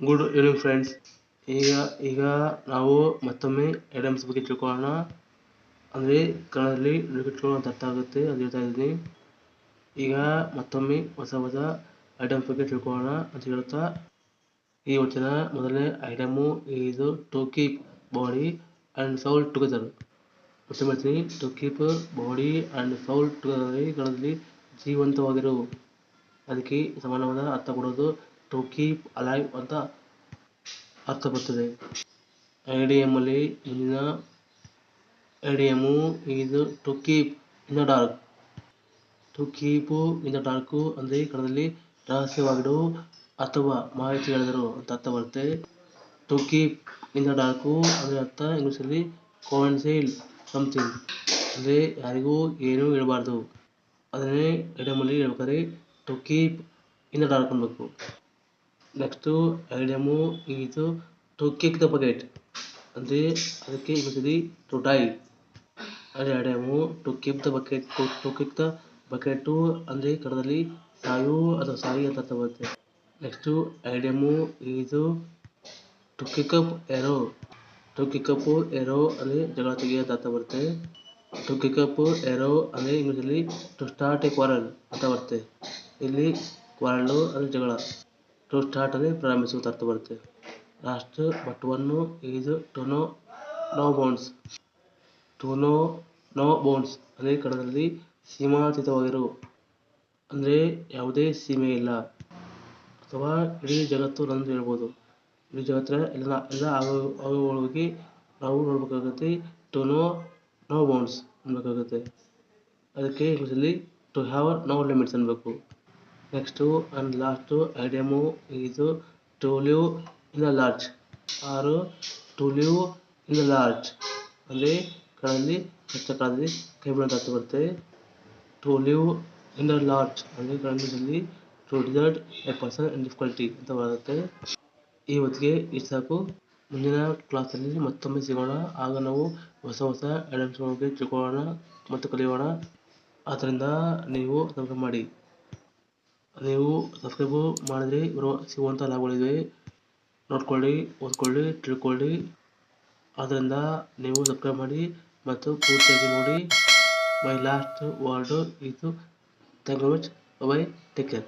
Good evening friends ಈಗ ಈಗ ನಾವು ಮತ್ತೊಮ್ಮೆ ಐಟಮ್ಸ್ ಬಗ್ಗೆ ತಿಳ್ಕೊಳ್ಳೋಣ. ಅಂದರೆ ಕನ್ನಡದಲ್ಲಿ ತಿಳ್ಕೊಳ್ಳೋ ಅಂತ ಅರ್ಥ ಆಗುತ್ತೆ. ಅದು ಹೇಳ್ತಾ ಇದ್ದೀನಿ. ಈಗ ಮತ್ತೊಮ್ಮೆ ಹೊಸ ಹೊಸ ಐಟಮ್ಸ್ ಬಗ್ಗೆ ತಿಳ್ಕೊಳ್ಳೋಣ ಅಂತ ಹೇಳ್ತಾ ಈ ವಚನ ಮೊದಲನೇ ಐಟಮು ಇದು to keep body and soul together ಮತ್ತೆ ಮಾಡ್ತೀನಿ to keep body and soul together ಕನ್ನಡದಲ್ಲಿ ಜೀವಂತವಾಗಿರು. ಅದಕ್ಕೆ ಸಮಾನವಾದ ಅರ್ಥ ಕೊಡೋದು ಟು ಕೀಪ್ ಅಲೈವ್ ಅಂತ ಅರ್ಥ ಬರ್ತದೆ. ಐ ಡಿ ಮುಂದಿನ ಐ ಡಿ ಇದು to keep in dark to keep in the dark ಅಂದರೆ ಕನ್ನಡದಲ್ಲಿ ರಹಸ್ಯವಾಗಿಡು ಅಥವಾ ಮಾಹಿತಿ ಹೇಳಿದರು ಅಂತ ಅರ್ಥ ಬರುತ್ತೆ. To keep in the dark ಅಂದರೆ ಅರ್ಥ ಇಂಗ್ಲೀಷಲ್ಲಿ ಕಾನ್ಸೀಲ್ ಸಮಥಿಂಗ್ ಅಂದರೆ ಯಾರಿಗೂ ಏನೂ ಹೇಳಬಾರ್ದು. ಅದನ್ನೇ ಐಡಿಯಮಲ್ಲಿ ಹೇಳ್ಬೇಕಾದ್ರೆ to keep in the dark ಅನ್ಬೇಕು. ನೆಕ್ಸ್ಟು ಐಡಿಯಮು ಇದು ಟು ಕಿಕ್ ದ ಬಕೆಟ್ ಅಂದರೆ ಅದಕ್ಕೆ ಇಂಗ್ಲೀಷಲ್ಲಿ ಟು ಡೈ ಅದೇ idiom to keep the bucket to kick the bucket ಅಂದರೆ ಕನ್ನಡದಲ್ಲಿ ಸಾಯು ಅಥವಾ ಸಾಯಿ ಅಂತ ಅರ್ಥ ಬರುತ್ತೆ. ನೆಕ್ಸ್ಟು ಐಡಿಯಮು ಇದು to kick up a row. To kick up a row ಅಂದರೆ ಜಗಳ ತೆಗೆಯ ಅಂತ ಬರುತ್ತೆ. ಟು ಕಿಕಪ್ ಎರೋ ಅಂದರೆ ಇಂಗ್ಲೀಷಲ್ಲಿ ಟು ಸ್ಟಾರ್ಟ್ ಎ ಕ್ವಾರಲ್ ಅಂತ ಬರುತ್ತೆ. ಇಲ್ಲಿ ಕ್ವಾರಲ್ಲು ಅಂದರೆ ಜಗಳ. ಟು ಸ್ಟಾರ್ಟ್ ಅಲ್ಲಿ ಪ್ರಾರಂಭಿಸುವಂತ ಅರ್ಥ ಬರುತ್ತೆ. Last but one is to know no bounds to know no bounds ಕಡದಲ್ಲಿ ಕನ್ನಡದಲ್ಲಿ ಸೀಮಾತೀತವಾಗಿರು. ಅಂದರೆ ಯಾವುದೇ ಸೀಮೆ ಇಲ್ಲ. ಅಥವಾ ಇಡೀ ಜಗತ್ತು ನಂದು ಹೇಳ್ಬೋದು. ಇಡೀ ಜಗತ್ತಿನ ಎಲ್ಲ ಎಲ್ಲ ಆಗುಗಳಿಗೆ ನಾವು ನೋಡಬೇಕಾಗುತ್ತೆ ಟು ನೋ ನೋ ಬೌಂಡ್ಸ್ ಅನ್ಬೇಕಾಗುತ್ತೆ. ಅದಕ್ಕೆ ಇಂಗ್ಲೀಷಲ್ಲಿ ಟು ಹ್ಯಾವ್ ನೋ ಲಿಮಿಟ್ಸ್ ಅನ್ಬೇಕು. ನೆಕ್ಸ್ಟು ಆ್ಯಂಡ್ ಲಾಸ್ಟು ಐಡೆಮು ಇದು to leave in a lurch. ಆರು to leave in a lurch. ಅಲ್ಲಿ ಕಡಲ್ಲಿ ಕಷ್ಟ ಕಾಲದಲ್ಲಿ ಕೈ ಬಿಡೋ ಅರ್ಥ ಬರುತ್ತೆ. To in a lurch. ಅಂದರೆ ಕನ್ನಡದಲ್ಲಿ to desert a person in difficulty ಅಂತ ಬರುತ್ತೆ. ಈ ಹೊತ್ತಿಗೆ ಇಷ್ಟು ಸಾಕು. ಮುಂದಿನ ಕ್ಲಾಸಲ್ಲಿ ಮತ್ತೊಮ್ಮೆ ಸಿಗೋಣ. ಆಗ ನಾವು ಹೊಸ ಹೊಸ ಐಟಮ್ಸ್ ಬಗ್ಗೆ ತಿಳ್ಕೊಳ್ಳೋಣ ಮತ್ತು ಕಲಿಯೋಣ. ಆದ್ದರಿಂದ ನೀವು ಸಂಪರ್ಕ ಮಾಡಿ. ನೀವು ಸಬ್ಸ್ಕ್ರೈಬ್ ಮಾಡಿದ್ರೆ ಬರುವ ಸಿಗುವಂಥ ಲಾಭಗಳಿವೆ ನೋಡ್ಕೊಳ್ಳಿ, ಓದ್ಕೊಳ್ಳಿ, ತಿಳ್ಕೊಳ್ಳಿ. ಆದ್ದರಿಂದ ನೀವು ಸಬ್ಸ್ಕ್ರೈಬ್ ಮಾಡಿ ಮತ್ತು ಪೂರ್ತಿಯಾಗಿ ನೋಡಿ. ಮೈ ಲಾಸ್ಟ್ ವರ್ಡು ಇದು thank you much bye take care